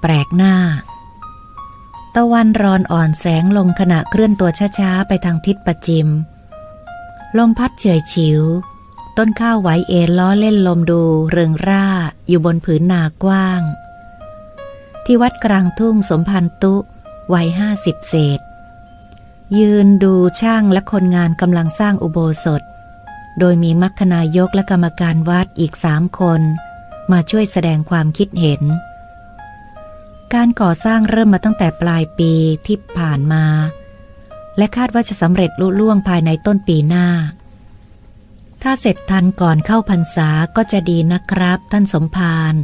แปลกหน้า ตะวันรอนอ่อนแสงลงขณะเคลื่อนตัวช้าๆ ไปทางทิศประจิม ลมพัดเฉยฉิว ต้นข้าวไหวเอ็นล้อเล่นลมดูเริงร่าอยู่บนผืนนากว้าง ที่วัดกลางทุ่งสมพันตุวัยห้าสิบเศษ ยืนดูช่างและคนงานกำลังสร้างอุโบสถ โดยมีมัคคณายกและกรรมการวัดอีกสามคน มาช่วยแสดงความคิดเห็น การก่อสร้างเริ่มมาตั้งแต่ปลายปีที่ผ่านมา และคาดว่าจะสำเร็จลุล่วงภายในต้นปีหน้า ถ้าเสร็จทันก่อนเข้าพรรษาก็จะดีนะครับท่านสมภาร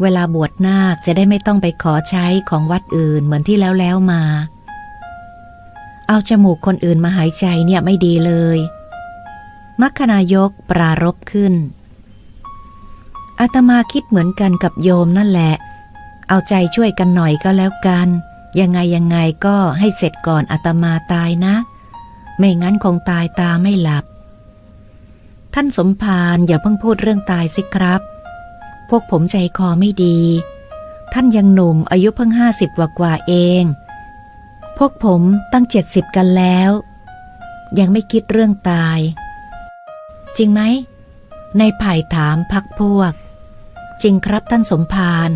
เวลาบวชนาคจะได้ไม่ต้องไปขอใช้ของวัดอื่นเหมือนที่แล้วแล้วมา เอาจมูกคนอื่นมาหายใจเนี่ยไม่ดีเลย มัคคณายกปรารบขึ้นอาตมาคิดเหมือนกันกับโยมนั่นแหละ เอาใจช่วยกันหน่อยก็แล้วกัน ยังไงยังไงก็ให้เสร็จก่อนอาตมาตายนะ ไม่งั้นคงตายตาไม่หลับ ท่านสมภารอย่าเพิ่งพูดเรื่องตายสิครับ พวกผมใจคอไม่ดี ท่านยังหนุ่มอายุเพิ่งห้าสิบกว่ากว่าเอง พวกผมตั้งเจ็ดสิบกันแล้ว ยังไม่คิดเรื่องตาย จริงไหมในไผ่ถามพักพวก จริงครับท่านสมภาร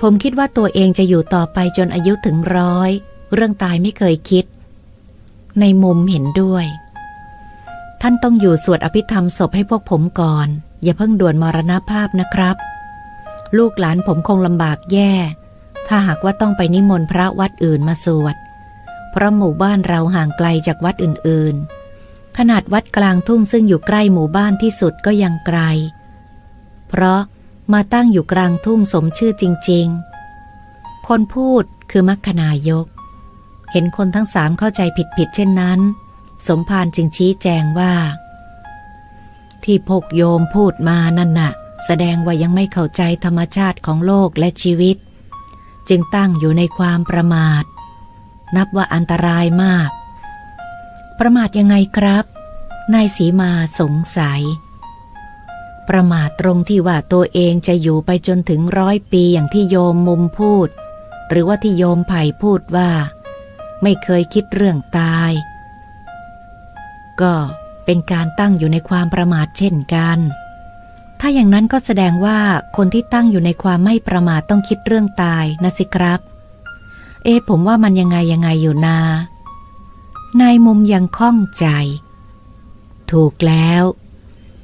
ผมคิดว่าตัวเองจะอยู่ต่อไปจนอายุถึงร้อย เรื่องตายไม่เคยคิด ในมุมเห็นด้วย ท่านต้องอยู่สวดอภิธรรมศพให้พวกผมก่อน อย่าเพิ่งด่วนมรณภาพนะครับ ลูกหลานผมคงลำบากแย่ ถ้าหากว่าต้องไปนิมนต์พระวัดอื่นมาสวด เพราะหมู่บ้านเราห่างไกลจากวัดอื่นๆ ขนาดวัดกลางทุ่งซึ่งอยู่ใกล้หมู่บ้านที่สุดก็ยังไกล เพราะ มาตั้งอยู่กลางทุ่งสมชื่อจริง ๆ คนพูดคือมัคคนายก เห็นคนทั้งสามเข้าใจผิดๆเช่นนั้น สมภารจึงชี้แจงว่า ที่พกโยมพูดมานั่นน่ะ แสดงว่ายังไม่เข้าใจธรรมชาติของโลกและชีวิต จึงตั้งอยู่ในความประมาท นับว่าอันตรายมาก ประมาทยังไงครับนายสีมาสงสัย ประมาทตรงที่ว่าตัวเองจะอยู่ไปจนถึงร้อยปีอย่างที่โยมมุมพูด หรือว่าที่โยมไผ่พูดว่า ไม่เคยคิดเรื่องตาย ก็เป็นการตั้งอยู่ในความประมาทเช่นกัน ถ้าอย่างนั้นก็แสดงว่าคนที่ตั้งอยู่ในความไม่ประมาทต้องคิดเรื่องตายนะสิครับ เอ๊ผมว่ามันยังไงยังไงอยู่นานายมุมยังข้องใจ ถูกแล้ว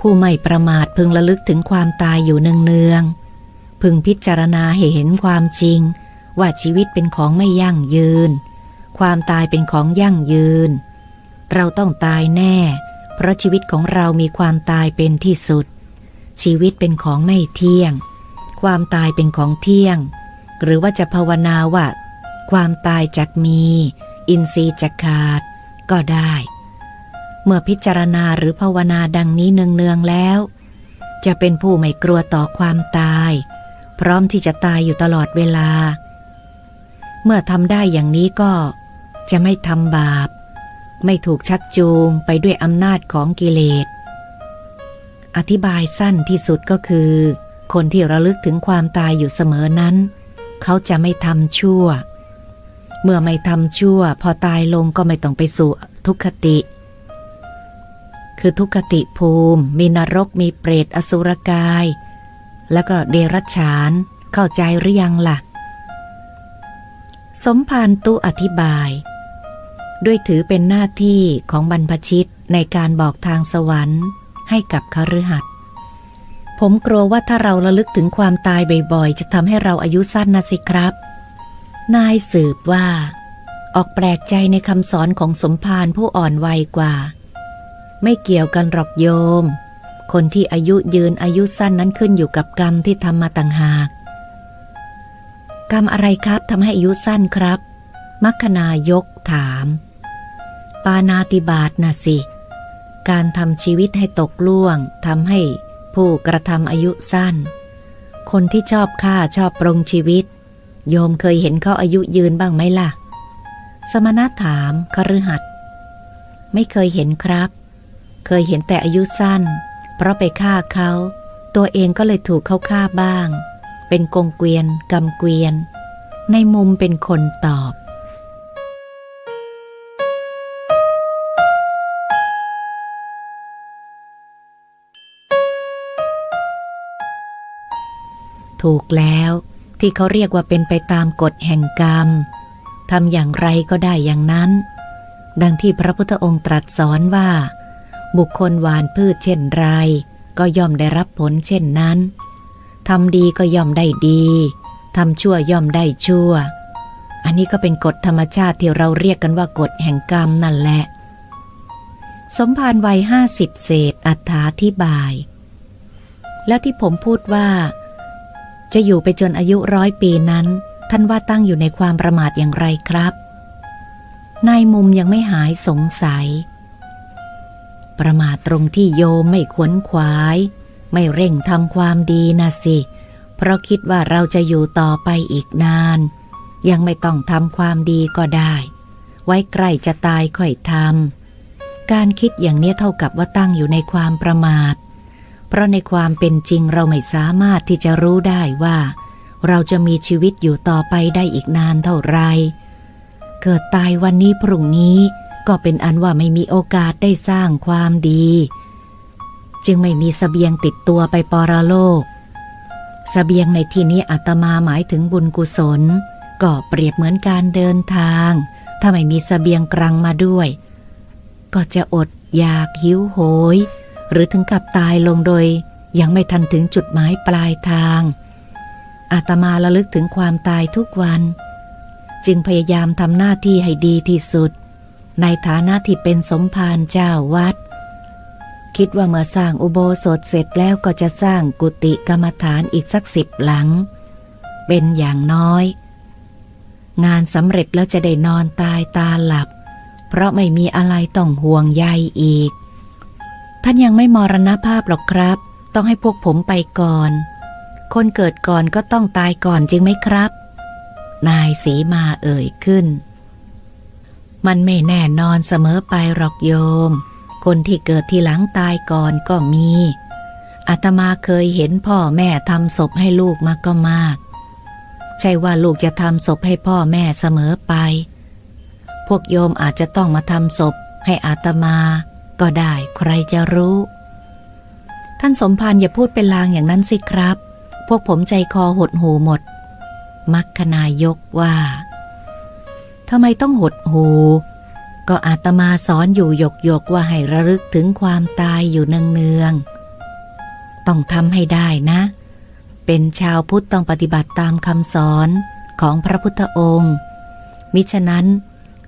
ผู้ไม่ประมาทพึงระลึกถึงความตายอยู่เนืองๆพึงพิจารณาให้เห็นความจริง ว่าชีวิตเป็นของไม่ยั่งยืน ความตายเป็นของยั่งยืน เราต้องตายแน่ เพราะชีวิตของเรามีความตายเป็นที่สุด ชีวิตเป็นของไม่เที่ยง ความตายเป็นของเที่ยง หรือว่าจะภาวนาว่า ความตายจักมี อินทรีย์จักขาด ก็ได้ เมื่อพิจารณาหรือภาวนาดังนี้เนืองๆแล้ว จะเป็นผู้ไม่กลัวต่อความตาย พร้อมที่จะตายอยู่ตลอดเวลา เมื่อทำได้อย่างนี้ก็จะไม่ทำบาป ไม่ถูกชักจูงไปด้วยอำนาจของกิเลส อธิบายสั้นที่สุดก็คือ คนที่ระลึกถึงความตายอยู่เสมอนั้น เขาจะไม่ทำชั่ว เมื่อไม่ทำชั่ว พอตายลงก็ไม่ต้องไปสู่ทุกขติ คือทุกขติภูมิ มีนรกมีเปรตอสุรกาย แล้วก็เดรัจฉาน เข้าใจหรือยังล่ะ สมภารตุอธิบาย ด้วยถือเป็นหน้าที่ของบรรพชิตในการบอกทางสวรรค์ให้กับคฤหัสถ์ผมกลัวว่าถ้าเราระลึกถึงความตายบ่อยๆ จะทำให้เราอายุสั้นนะสิครับ นายสืบว่า ออกแปลกใจในคำสอนของสมภารผู้อ่อนวัยกว่า ไม่เกี่ยวกันหรอกโยม คนที่อายุยืนอายุสั้นนั้นขึ้นอยู่กับกรรมที่ทำมาต่างหาก กรรมอะไรครับทำให้อายุสั้นครับ มัคคนายกถาม ปานาติบาตนะสิ การทำชีวิตให้ตกล่วงทำให้ผู้กระทำอายุสั้น คนที่ชอบฆ่าชอบปรงชีวิต โยมเคยเห็นเขาอายุยืนบ้างไหมล่ะ สมณะถามคฤหัสถ์ไม่เคยเห็นครับ เคยเห็นแต่อายุสั้น เพราะไปฆ่าเขา ตัวเองก็เลยถูกเขาฆ่าบ้าง เป็นกงเกวียนกำเกวียน ในมุมเป็นคนตอบ ถูกแล้วที่เขาเรียกว่าเป็นไปตามกฎแห่งกรรมทำอย่างไรก็ได้อย่างนั้น ดังที่พระพุทธองค์ตรัสสอนว่า บุคคลหวานพืชเช่นไร ก็ย่อมได้รับผลเช่นนั้นทำดีก็ย่อมได้ดีทำชั่วย่อมได้ชั่ว อันนี้ก็เป็นกฎธรรมชาติที่เราเรียกกันว่ากฎแห่งกรรมนั่นแหละ สมภารวัยห้าสิบเศษอัถาธิบาย แล้วที่ผมพูดว่า จะอยู่ไปจนอายุร้อยปีนั้น ท่านว่าตั้งอยู่ในความประมาทอย่างไรครับ นายมุมยังไม่หายสงสัย ประมาทตรงที่โยมไม่ขวนขวาย ไม่เร่งทำความดีนะสิ เพราะคิดว่าเราจะอยู่ต่อไปอีกนาน ยังไม่ต้องทำความดีก็ได้ ไว้ใกล้จะตายค่อยทำการคิดอย่างนี้เท่ากับว่าตั้งอยู่ในความประมาท เพราะในความเป็นจริงเราไม่สามารถที่จะรู้ได้ว่า เราจะมีชีวิตอยู่ต่อไปได้อีกนานเท่าไร เกิดตายวันนี้พรุ่งนี้ ก็เป็นอันว่าไม่มีโอกาสได้สร้างความดี จึงไม่มีสเสบียงติดตัวไปปรโลกสเสบียงในที่นี้อาตมาหมายถึงบุญกุศล ก็เปรียบเหมือนการเดินทาง ถ้าไม่มีสเสบียงกรังมาด้วย ก็จะอดอยากหิวโหย หรือถึงกับตายลงโดย ยังไม่ทันถึงจุดหมายปลายทาง อาตมาระลึกถึงความตายทุกวัน จึงพยายามทำหน้าที่ให้ดีที่สุด ในฐานะที่เป็นสมภารเจ้าวัด คิดว่าเมื่อสร้างอุโบสถเสร็จแล้วก็จะสร้างกุฏิกรรมฐานอีกสักสิบหลัง เป็นอย่างน้อย งานสำเร็จแล้วจะได้นอนตายตาหลับ เพราะไม่มีอะไรต้องห่วงใยอีก ท่านยังไม่มรณภาพหรอกครับ ต้องให้พวกผมไปก่อน คนเกิดก่อนก็ต้องตายก่อนจริงไหมครับ นายสีมาเอ่ยขึ้น มันไม่แน่นอนเสมอไปหรอกโยม คนที่เกิดทีหลังตายก่อนก็มีอาตมาเคยเห็นพ่อแม่ทำศพให้ลูกมาก็มาก ใช่ว่าลูกจะทำศพให้พ่อแม่เสมอไป พวกโยมอาจจะต้องมาทำศพให้อาตมาก็ได้ใครจะรู้ ท่านสมภารอย่าพูดเป็นลางอย่างนั้นสิครับ พวกผมใจคอหดหูหมด มักคนายกว่า ทำไมต้องหดหูก็อาตมาสอนอยู่หยกหยกว่าให้ระลึกถึงความตายอยู่เนืองๆ ต้องทำให้ได้นะ เป็นชาวพุทธต้องปฏิบัติตามคำสอนของพระพุทธองค์ มิฉะนั้น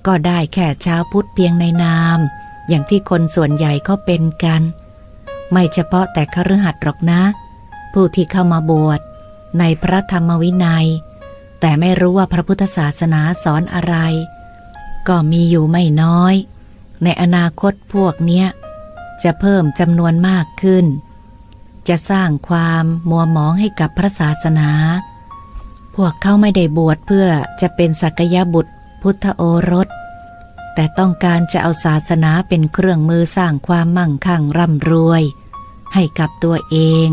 ก็ได้แค่ชาวพุทธเพียงในนาม อย่างที่คนส่วนใหญ่ก็เป็นกัน ไม่เฉพาะแต่คฤหัสถ์หรอกนะ ผู้ที่เข้ามาบวชในพระธรรมวินัย แต่ไม่รู้ว่าพระพุทธศาสนาสอนอะไร ก็มีอยู่ไม่น้อย ในอนาคตพวกเนี้ย จะเพิ่มจำนวนมากขึ้น จะสร้างความมัวหมองให้กับพระศาสนา พวกเขาไม่ได้บวชเพื่อจะเป็นสักยบุตรพุทธโอรส แต่ต้องการจะเอาศาสนาเป็นเครื่องมือสร้างความมั่งคั่งร่ำรวย ให้กับตัวเอง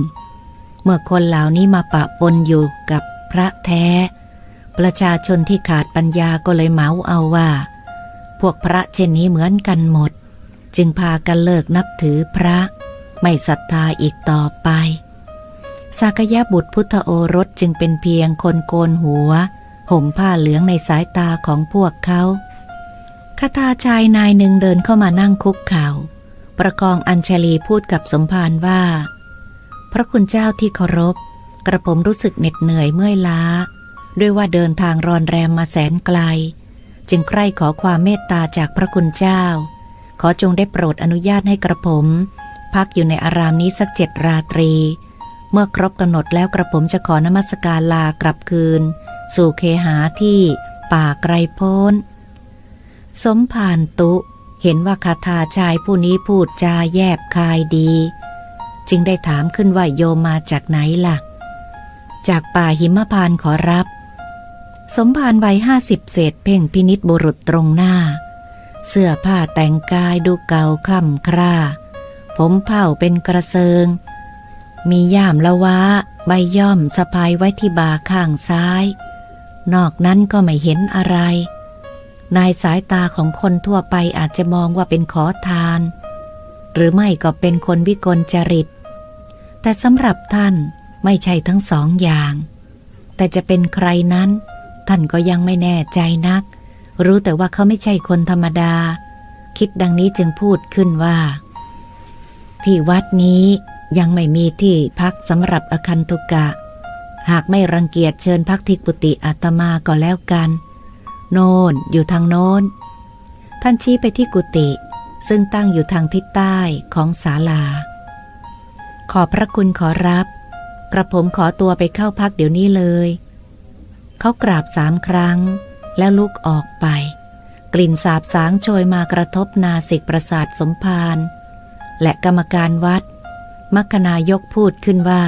เมื่อคนเหล่านี้มาปะปนอยู่กับพระแท้ ประชาชนที่ขาดปัญญาก็เลยเมาเอาว่า พวกพระเช่นนี้เหมือนกันหมด จึงพากันเลิกนับถือพระ ไม่ศรัทธาอีกต่อไป สากยะบุตรพุทธโอรสจึงเป็นเพียงคนโกนหัว ห่มผ้าเหลืองในสายตาของพวกเขาคาถาชายนายหนึ่งเดินเข้ามานั่งคุกเขา่า ประกองอัญชลีพูดกับสมภารว่า พระคุณเจ้าที่เคารพ กระผมรู้สึกเหน็ดเหนื่อยเมื่อยล้า ด้วยว่าเดินทางรอนแรมมาแสนไกล จึงใคร่ขอความเมตตาจากพระคุณเจ้า ขอจงได้โปรดอนุญาตให้กระผม พักอยู่ในอารามนี้สักเจ็ดราตรี เมื่อครบกำหนดแล้วกระผมจะขอนมัสการลากลับคืน สู่เคหาที่ป่าไกรโพ้น สมภารตุ เห็นว่าคาถาชายผู้นี้พูดจาแยบคายดี จึงได้ถามขึ้นว่าโยมมาจากไหนล่ะ จากป่าหิมพานขอรับ สมภารวัยห้าสิบเศษเพ่งพินิษบุรุษตรงหน้า เสื้อผ้าแต่งกายดูเก่าคล่ำคร่า ผมเผ่าเป็นกระเซิง มีย่ามละวะใบย่อมสะพายไว้ที่บ่าข้างซ้าย นอกนั้นก็ไม่เห็นอะไร นายสายตาของคนทั่วไปอาจจะมองว่าเป็นขอทาน หรือไม่ก็เป็นคนวิกลจริต แต่สำหรับท่านไม่ใช่ทั้งสองอย่าง แต่จะเป็นใครนั้น ท่านก็ยังไม่แน่ใจนัก รู้แต่ว่าเขาไม่ใช่คนธรรมดา คิดดังนี้จึงพูดขึ้นว่า ที่วัดนี้ยังไม่มีที่พักสำหรับอคันตุกะ หากไม่รังเกียจเชิญพักที่กุฏิอาตมาก็แล้วกัน โน่นอยู่ทางโน้น ท่านชี้ไปที่กุฏิซึ่งตั้งอยู่ทางทิศใต้ของศาลา ขอพระคุณขอรับ กระผมขอตัวไปเข้าพักเดี๋ยวนี้เลย เขากราบสามครั้ง แล้วลุกออกไป กลิ่นสาบสางโชยมากระทบนาสิกประสาทสมภารและกรรมการวัด มัคณายกพูดขึ้นว่า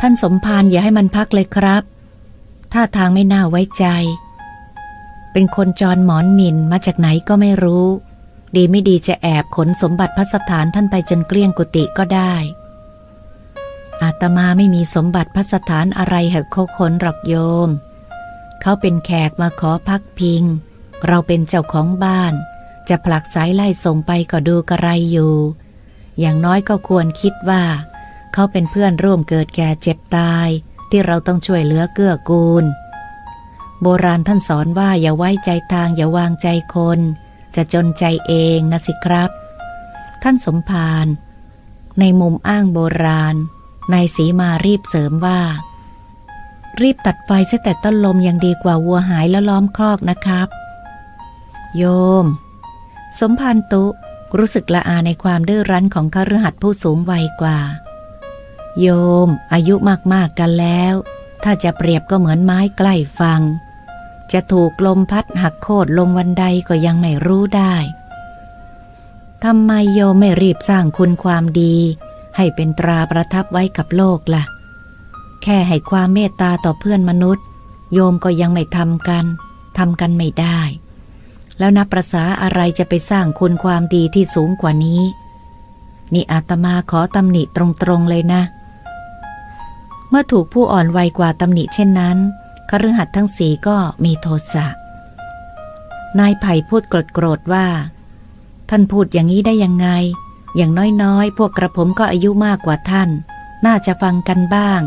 ท่านสมภารอย่าให้มันพักเลยครับ ท่าทางไม่น่าไว้ใจ เป็นคนจรหมอนมินมาจากไหนก็ไม่รู้ ดีไม่ดีจะแอบขนสมบัติพัสถานท่านไปจนเกลี้ยงกุฏิก็ได้ อาตมาไม่มีสมบัติพัสถานอะไรให้เขาขนหรอกโยม เขาเป็นแขกมาขอพักพิง เราเป็นเจ้าของบ้าน จะผลักสายไล่ส่งไปก็ดูกระไรอยู่ อย่างน้อยก็ควรคิดว่า เขาเป็นเพื่อนร่วมเกิดแก่เจ็บตาย ที่เราต้องช่วยเหลือเกื้อกูล โบราณท่านสอนว่าอย่าไว้ใจทางอย่าวางใจคน จะจนใจเองนะสิครับ ท่านสมภารในมุมอ้างโบราณนายสีมารีบเสริมว่า รีบตัดไฟเสียแต่ต้นลมยังดีกว่าวัวหายแล้วล้อมคลอกนะครับ โยม สมภารตุรู้สึกละอาในความดื้อรั้นของคฤหัสถ์ผู้สูงวัยกว่า โยม อายุมากๆกันแล้ว ถ้าจะเปรียบก็เหมือนไม้ใกล้ฟัง จะถูกลมพัดหักโค่นลงวันใดก็ยังไม่รู้ได้ทำไมโยมไม่รีบสร้างคุณความดี ให้เป็นตราประทับไว้กับโลกล่ะ แค่ให้ความเมตตาต่อเพื่อนมนุษย์ โยมก็ยังไม่ทำกันทำกันไม่ได้ แล้วนับประษาอะไรจะไปสร้างคุณความดีที่สูงกว่านี้ นี่อาตมาขอตำหนิตรงๆเลยนะเมื่อถูกผู้อ่อนวัยกว่าตำหนิเช่นนั้นคฤหัสถ์ทั้งสีก็มีโทสะ นายไผ่พูดโกรธๆว่า ท่านพูดอย่างนี้ได้ยังไง อย่างน้อยๆ พวกกระผมก็อายุมากกว่าท่าน น่าจะฟังกันบ้าง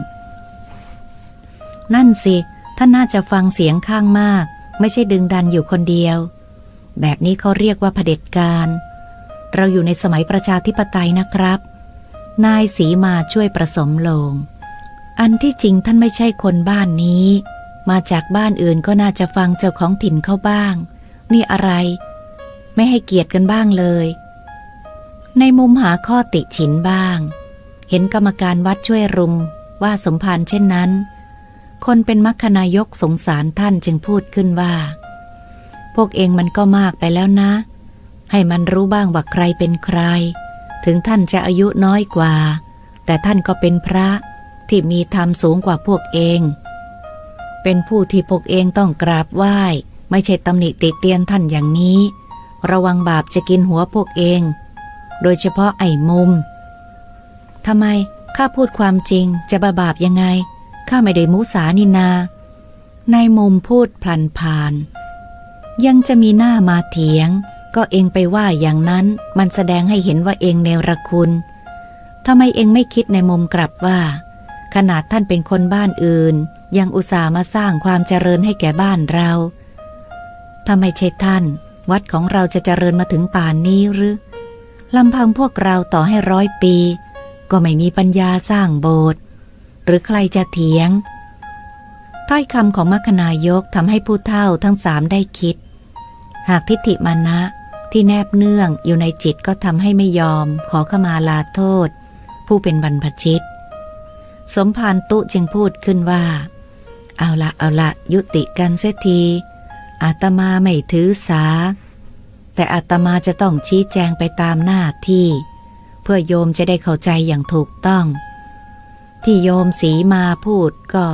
นั่นสิ ท่านน่าจะฟังเสียงข้างมาก ไม่ใช่ดึงดันอยู่คนเดียว แบบนี้เขาเรียกว่าเผด็จการ เราอยู่ในสมัยประชาธิปไตยนะครับ นายสีมาช่วยประสมลง อันที่จริงท่านไม่ใช่คนบ้านนี้ มาจากบ้านอื่นก็น่าจะฟังเจ้าของถิ่นเขาบ้าง นี่อะไร ไม่ให้เกียรติกันบ้างเลย ในมุมหาข้อติฉินบ้าง เห็นกรรมการวัดช่วยรุมว่าสมภารเช่นนั้น คนเป็นมัคคนายกสงสารท่านจึงพูดขึ้นว่า พวกเองมันก็มากไปแล้วนะ ให้มันรู้บ้างว่าใครเป็นใคร ถึงท่านจะอายุน้อยกว่า แต่ท่านก็เป็นพระ ที่มีธรรมสูงกว่าพวกเอง เป็นผู้ที่พวกเองต้องกราบไหว้ ไม่ใช่ตำหนิติเตียนท่านอย่างนี้ ระวังบาปจะกินหัวพวกเอง โดยเฉพาะไอ้มุมทำไมข้าพูดความจริงจะบาบาปยังไงข้าไม่ได้มุสานินาในมุมพูดพลันพาน ยังจะมีหน้ามาเถียง ก็เองไปว่าอย่างนั้นมันแสดงให้เห็นว่าเองเนรคุณทำไมเองไม่คิดในมุมกลับว่า ขนาดท่านเป็นคนบ้านอื่น ยังอุตส่าห์มาสร้างความเจริญให้แก่บ้านเราถ้าไม่ใช่ท่าน วัดของเราจะเจริญมาถึงป่านนี้หรือลำพังพวกเราต่อให้ร้อยปี ก็ไม่มีปัญญาสร้างโบสถ์หรือใครจะเถียง ถ้อยคำของมัคคณายกทำให้ผู้เฒ่าทั้งสามได้คิด หากทิฏฐิมานะที่แนบเนื่องอยู่ในจิตก็ทำให้ไม่ยอม ขอขมาลาโทษ ผู้เป็นบรรพชิต สมภารตุจึงพูดขึ้นว่า เอาละเอาละยุติกันเสียทีอาตมาไม่ถือสา แต่อาตมาจะต้องชี้แจงไปตามหน้าที่ เพื่อโยมจะได้เข้าใจอย่างถูกต้อง ที่โยมสีมาพูดก็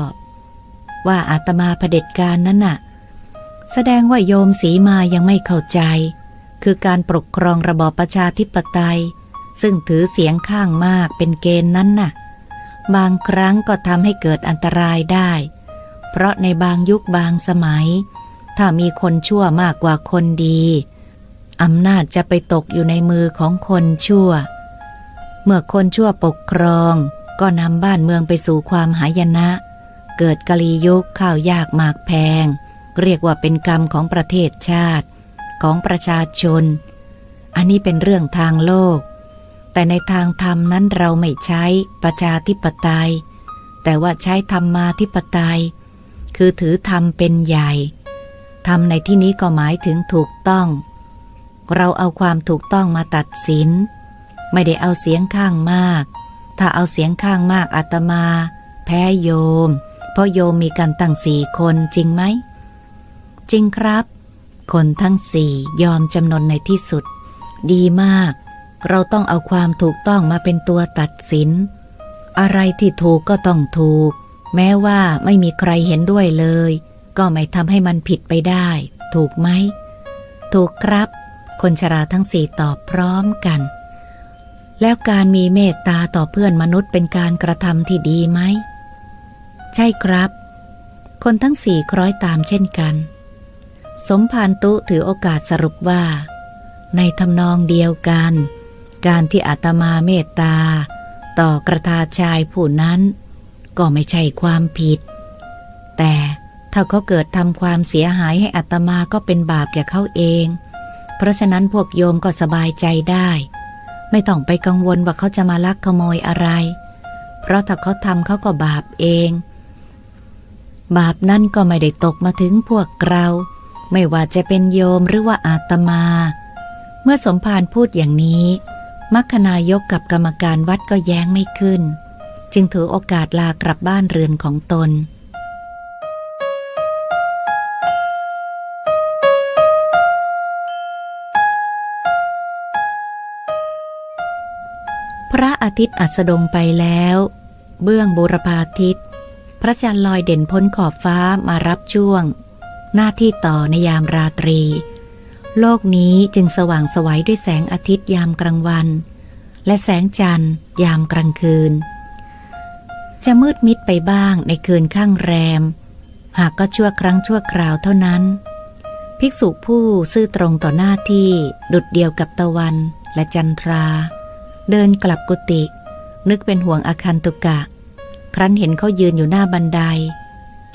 ว่าอาตมาเผด็จการนั้นน่ะ แสดงว่าโยมสีมายังไม่เข้าใจ คือการปกครองระบอบประชาธิปไตย ซึ่งถือเสียงข้างมากเป็นเกณฑ์นั้นน่ะ บางครั้งก็ทำให้เกิดอันตรายได้ เพราะในบางยุคบางสมัย ถ้ามีคนชั่วมากกว่าคนดีอำนาจจะไปตกอยู่ในมือของคนชั่ว เมื่อคนชั่วปกครอง ก็นำบ้านเมืองไปสู่ความหายนะ เกิดกะลียุคข้าวยากหมากแพง เรียกว่าเป็นกรรมของประเทศชาติ ของประชาชน อันนี้เป็นเรื่องทางโลก แต่ในทางธรรมนั้นเราไม่ใช้ประชาธิปไตย แต่ว่าใช้ธรรมาธิปไตย คือถือธรรมเป็นใหญ่ ธรรมในที่นี้ก็หมายถึงถูกต้อง เราเอาความถูกต้องมาตัดสิน ไม่ได้เอาเสียงข้างมาก ถ้าเอาเสียงข้างมากอาตมา แพ้โยม เพราะโยมมีกันตั้งสี่คนจริงไหม จริงครับ คนทั้งสี่ยอมจำนนในที่สุด ดีมาก เราต้องเอาความถูกต้องมาเป็นตัวตัดสิน อะไรที่ถูกก็ต้องถูก แม้ว่าไม่มีใครเห็นด้วยเลย ก็ไม่ทำให้มันผิดไปได้ ถูกไหม ถูกครับ คนชราทั้งสี่ตอบพร้อมกัน แล้วการมีเมตตาต่อเพื่อนมนุษย์เป็นการกระทำที่ดีไหม ใช่ครับ คนทั้งสี่คล้อยตามเช่นกัน สมภารตุถือโอกาสสรุปว่า ในทำนองเดียวกัน การที่อาตมาเมตตา ต่อกระทาชายผู้นั้น ก็ไม่ใช่ความผิด แต่ถ้าเขาเกิดทำความเสียหายให้อาตมาก็เป็นบาปแก่เขาเอง เพราะฉะนั้นพวกโยมก็สบายใจได้ ไม่ต้องไปกังวลว่าเขาจะมาลักขโมยอะไร เพราะถ้าเขาทำเขาก็บาปเอง บาปนั่นก็ไม่ได้ตกมาถึงพวกเรา ไม่ว่าจะเป็นโยมหรือว่าอาตมา เมื่อสมภารพูดอย่างนี้ มัคคณายกกับกรรมการวัดก็แย้งไม่ขึ้น จึงถือโอกาสลากลับบ้านเรือนของตน พระอาทิตย์อัสดงไปแล้ว เบื้องบูรพาทิตย์ พระจันทร์ลอยเด่นพ้นขอบฟ้ามารับช่วง หน้าที่ต่อในยามราตรี โลกนี้จึงสว่างสวัยด้วยแสงอาทิตย์ยามกลางวัน และแสงจันทร์ยามกลางคืน จะมืดมิดไปบ้างในคืนข้างแรม หากก็ชั่วครั้งชั่วคราวเท่านั้น ภิกษุผู้ซื่อตรงต่อหน้าที่ดุดเดียวกับตะวันและจันทรา เดินกลับกุฏินึกเป็นห่วงอาคันตุกะ ครั้นเห็นเขายืนอยู่หน้าบันได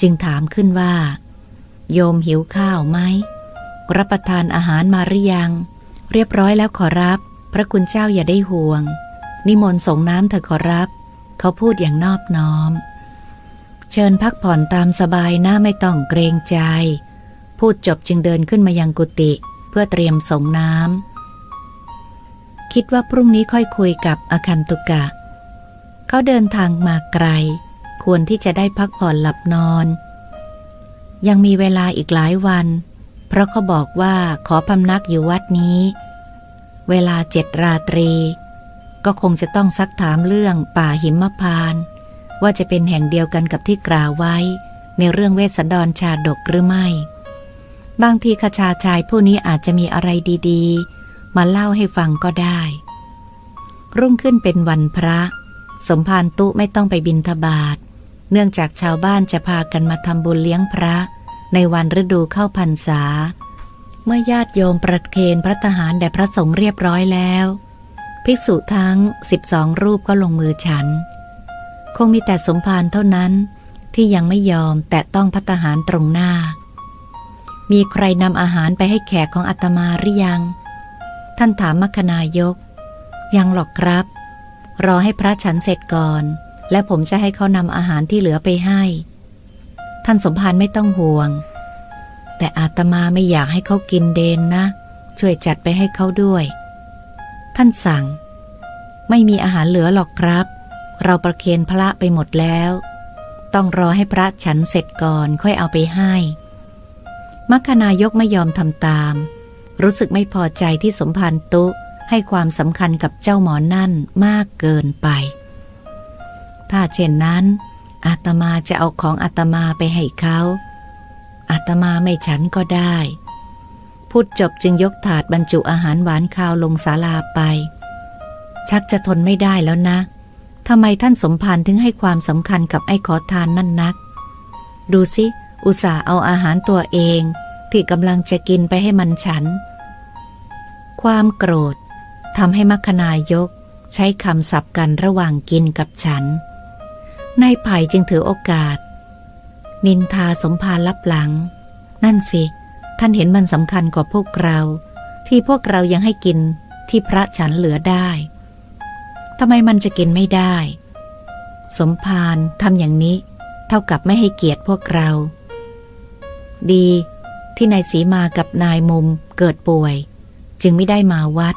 จึงถามขึ้นว่า โยมหิวข้าวไหม รับประทานอาหารมาหรือยัง เรียบร้อยแล้วขอรับ พระคุณเจ้าอย่าได้ห่วง นิมนต์ส่งน้ำเถอะขอรับ เขาพูดอย่างนอบน้อม เชิญพักผ่อนตามสบายนะไม่ต้องเกรงใจ พูดจบจึงเดินขึ้นมายังกุฏิเพื่อเตรียมส่งน้ำคิดว่าพรุ่งนี้ค่อยคุยกับอคันตุกะ เขาเดินทางมาไกล ควรที่จะได้พักผ่อนหลับนอน ยังมีเวลาอีกหลายวัน เพราะเขาบอกว่าขอพำนักอยู่วัดนี้ เวลาเจ็ดราตรี ก็คงจะต้องซักถามเรื่องป่าหิมพานต์ว่าจะเป็นแห่งเดียวกันกับที่กล่าวไว้ ในเรื่องเวสสันดรชาดกหรือไม่ บางทีขชาชายผู้นี้อาจจะมีอะไรดีๆ มาเล่าให้ฟังก็ได้ รุ่งขึ้นเป็นวันพระ สมภารตุไม่ต้องไปบินทบาทเนื่องจากชาวบ้านจะพากันมาทำบุญเลี้ยงพระ ในวันฤดูเข้าพรรษา เมื่อญาติโยมประเคนพระทหารแด่พระสงฆ์เรียบร้อยแล้ว ภิกษุทั้ง 12 รูปก็ลงมือฉัน คงมีแต่สมภารเท่านั้นที่ยังไม่ยอมแต่ต้องพัตหารตรงหน้า มีใครนำอาหารไปให้แขกของอาตมาหรือยัง ท่านถามมัคคณายก ยังหรอกครับ รอให้พระฉันเสร็จก่อน และผมจะให้เขานำอาหารที่เหลือไปให้ ท่านสมภารไม่ต้องห่วง แต่อาตมาไม่อยากให้เขากินเดนนะ ช่วยจัดไปให้เขาด้วย ท่านสั่ง ไม่มีอาหารเหลือหรอกครับ เราประเคนพระไปหมดแล้ว ต้องรอให้พระฉันเสร็จก่อนค่อยเอาไปให้มัคคณายกไม่ยอมทำตาม รู้สึกไม่พอใจที่สมภารตุให้ความสำคัญกับเจ้าหมอนั่นมากเกินไป ถ้าเช่นนั้น อาตมาจะเอาของอาตมาไปให้เขาอาตมาไม่ฉันก็ได้ พูดจบจึงยกถาดบรรจุอาหารหวานคาวลงศาลาไป ชักจะทนไม่ได้แล้วนะทำไมท่านสมภารถึงให้ความสำคัญกับไอ้ขอทานนั่นนัก ดูสิ อุตส่าห์เอาอาหารตัวเอง ที่กำลังจะกินไปให้มันฉัน ความโกรธทำให้มัคคณายกใช้คำสับกันระหว่างกินกับฉัน นายไผ่จึงถือโอกาส นินทาสมภารลับหลัง นั่นสิ ท่านเห็นมันสำคัญกว่าพวกเรา ที่พวกเรายังให้กินที่พระฉันเหลือได้ทำไมมันจะกินไม่ได้ สมภารทำอย่างนี้ เท่ากับไม่ให้เกียรติพวกเรา ดีที่นายสีมากับนายมุมเกิดป่วย จึงไม่ได้มาวัด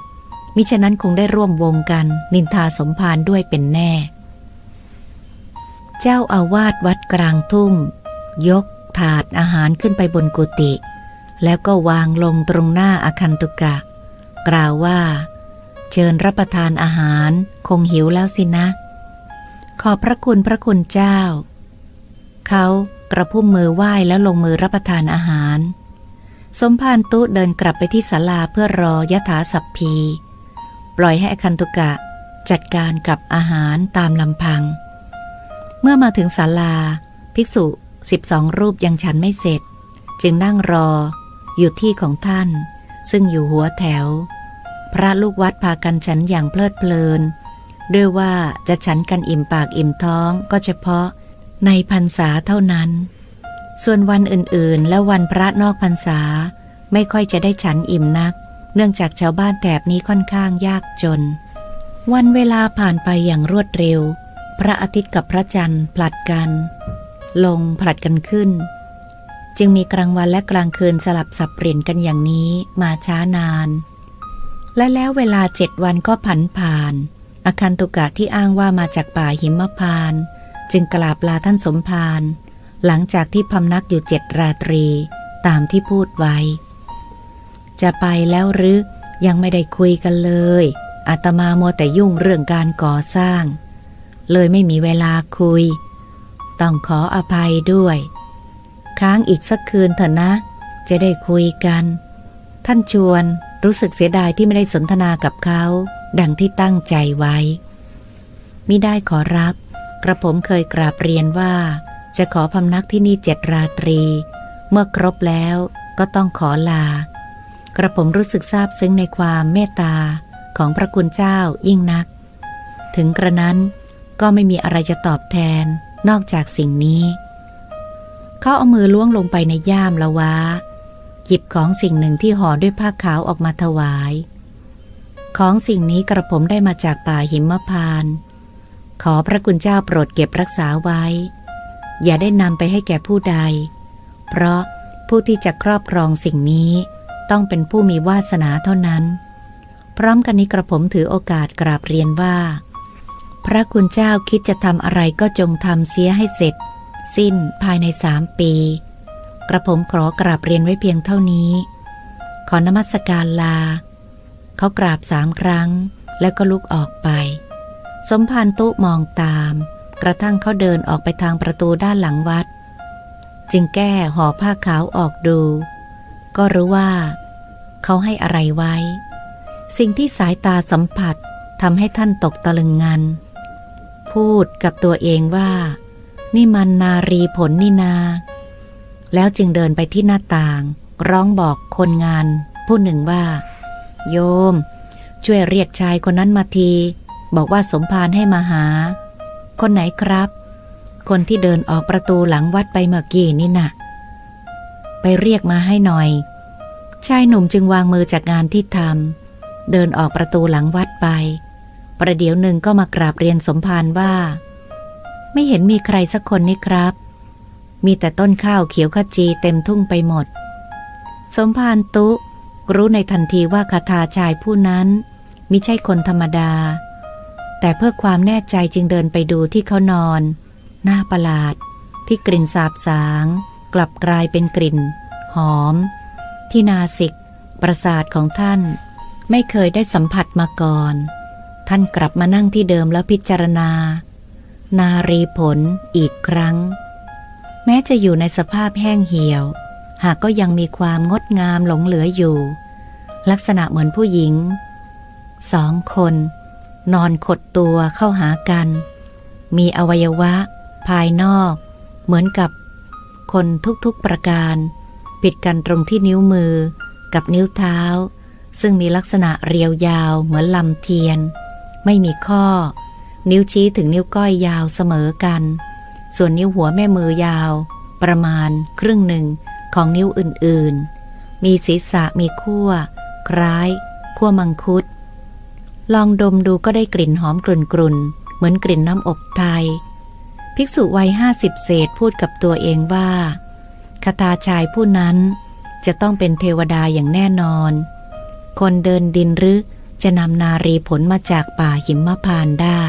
มิฉะนั้นคงได้ร่วมวงกันนินทาสมภารด้วยเป็นแน่ เจ้าอาวาสวัดกลางทุ่ง ยกถาดอาหารขึ้นไปบนกุฏิแล้วก็วางลงตรงหน้าอาคันตุกะ กล่าวว่า เชิญรับประทานอาหารคงหิวแล้วสินะ ขอบพระคุณพระคุณเจ้า เขากระพุ่มมือไหว้แล้วลงมือรับประทานอาหาร สมภารตุเดินกลับไปที่ศาลาเพื่อรอยถาสัพพี ปล่อยให้อคันตุกะจัดการกับอาหารตามลำพัง เมื่อมาถึงศาลา ภิกษุสิบสองรูปยังฉันไม่เสร็จ จึงนั่งรอ อยู่ที่ของท่าน ซึ่งอยู่หัวแถว พระลูกวัดพากันฉันอย่างเพลิดเพลิน ด้วยว่าจะฉันกันอิ่มปากอิ่มท้องก็เฉพาะในพรรษาเท่านั้น ส่วนวันอื่นๆ และวันพระนอกพรรษา ไม่ค่อยจะได้ฉันอิ่มนัก เนื่องจากชาวบ้านแถบนี้ค่อนข้างยากจน วันเวลาผ่านไปอย่างรวดเร็ว พระอาทิตย์กับพระจันทร์ผลัดกัน ลงผลัดกันขึ้น จึงมีกลางวันและกลางคืนสลับสับเปลี่ยนกันอย่างนี้มาช้านาน และแล้วเวลาเจ็ดวันก็ผันผ่าน อาคันตุกะที่อ้างว่ามาจากป่าหิมพาน จึงกราบลาท่านสมภารหลังจากที่พำนักอยู่เจ็ดราตรีตามที่พูดไว้ จะไปแล้วหรือยังไม่ได้คุยกันเลยอาตมามัวแต่ยุ่งเรื่องการก่อสร้าง เลยไม่มีเวลาคุย ต้องขออภัยด้วย ค้างอีกสักคืนเถอะนะ จะได้คุยกัน ท่านชวนรู้สึกเสียดายที่ไม่ได้สนทนากับเขา ดังที่ตั้งใจไว้มิได้ขอรับ กระผมเคยกราบเรียนว่า จะขอพำนักที่นี่เจ็ดราตรี เมื่อครบแล้วก็ต้องขอลา กระผมรู้สึกซาบซึ้งในความเมตตาของพระคุณเจ้ายิ่งนัก ถึงกระนั้น ก็ไม่มีอะไรจะตอบแทนนอกจากสิ่งนี้ เขาเอามือล้วงลงไปในย่ามละวะหยิบของสิ่งหนึ่งที่ห่อด้วยผ้าขาวออกมาถวาย ของสิ่งนี้กระผมได้มาจากป่าหิมพานต์ขอพระคุณเจ้าโปรดเก็บรักษาไว้ อย่าได้นำไปให้แก่ผู้ใด เพราะผู้ที่จะครอบครองสิ่งนี้ต้องเป็นผู้มีวาสนาเท่านั้น พร้อมกันนี้กระผมถือโอกาสกราบเรียนว่า พระคุณเจ้าคิดจะทำอะไรก็จงทำเสียให้เสร็จ สิ้นภายในสามปี กระผมขอกราบเรียนไว้เพียงเท่านี้ ขอนมัสการลา เขากราบสามครั้ง แล้วก็ลุกออกไป สมภารตุมองตาม กระทั่งเขาเดินออกไปทางประตูด้านหลังวัด จึงแก้ห่อผ้าขาวออกดู ก็รู้ว่า เขาให้อะไรไว้ สิ่งที่สายตาสัมผัสทำให้ท่านตกตะลึงงัน พูดกับตัวเองว่า นี่มันนารีผลนี่นา แล้วจึงเดินไปที่หน้าต่าง ร้องบอกคนงานผู้หนึ่งว่า โยม ช่วยเรียกชายคนนั้นมาที บอกว่าสมภารให้มาหา คนไหนครับ คนที่เดินออกประตูหลังวัดไปเมื่อกี้นี่นะ่ะ ไปเรียกมาให้หน่อย ชายหนุ่มจึงวางมือจากงานที่ทำเดินออกประตูหลังวัดไป ประเดี๋ยวหนึ่งก็มากราบเรียนสมภารว่า ไม่เห็นมีใครสักคนนี่ครับ มีแต่ต้นข้าวเขียวขจีเต็มทุ่งไปหมด สมภารตุ รู้ในทันทีว่าคาถาชายผู้นั้นมิใช่คนธรรมดา แต่เพื่อความแน่ใจจึงเดินไปดูที่เขานอน หน้าประหลาด ที่กลิ่นสาบสาง กลับกลายเป็นกลิ่น หอม ที่นาสิก ประสาทของท่าน ไม่เคยได้สัมผัสมาก่อน ท่านกลับมานั่งที่เดิมแล้วพิจารณา นารีผลอีกครั้ง แม้จะอยู่ในสภาพแห้งเหี่ยว หากก็ยังมีความงดงามหลงเหลืออยู่ ลักษณะเหมือนผู้หญิงสองคน นอนขดตัวเข้าหากัน มีอวัยวะ ภายนอก เหมือนกับ คนทุกๆประการ ผิดกันตรงที่นิ้วมือ กับนิ้วเท้า ซึ่งมีลักษณะเรียวยาวเหมือนลำเทียน ไม่มีข้อ นิ้วชี้ถึงนิ้วก้อยยาวเสมอกัน ส่วนนิ้วหัวแม่มือยาว ประมาณครึ่งหนึ่งของนิ้วอื่นๆ มีศีรษะมีขั้ว คล้าย ขั้วมังคุด ลองดมดูก็ได้กลิ่นหอมกรุ่นๆ เหมือนกลิ่นน้ำอบไทย ภิกษุวัยห้าสิบเศษพูดกับตัวเองว่าคาตาชายผู้นั้นจะต้องเป็นเทวดาอย่างแน่นอน คนเดินดินหรือ จะนำนารีผลมาจากป่าหิมพานต์ได้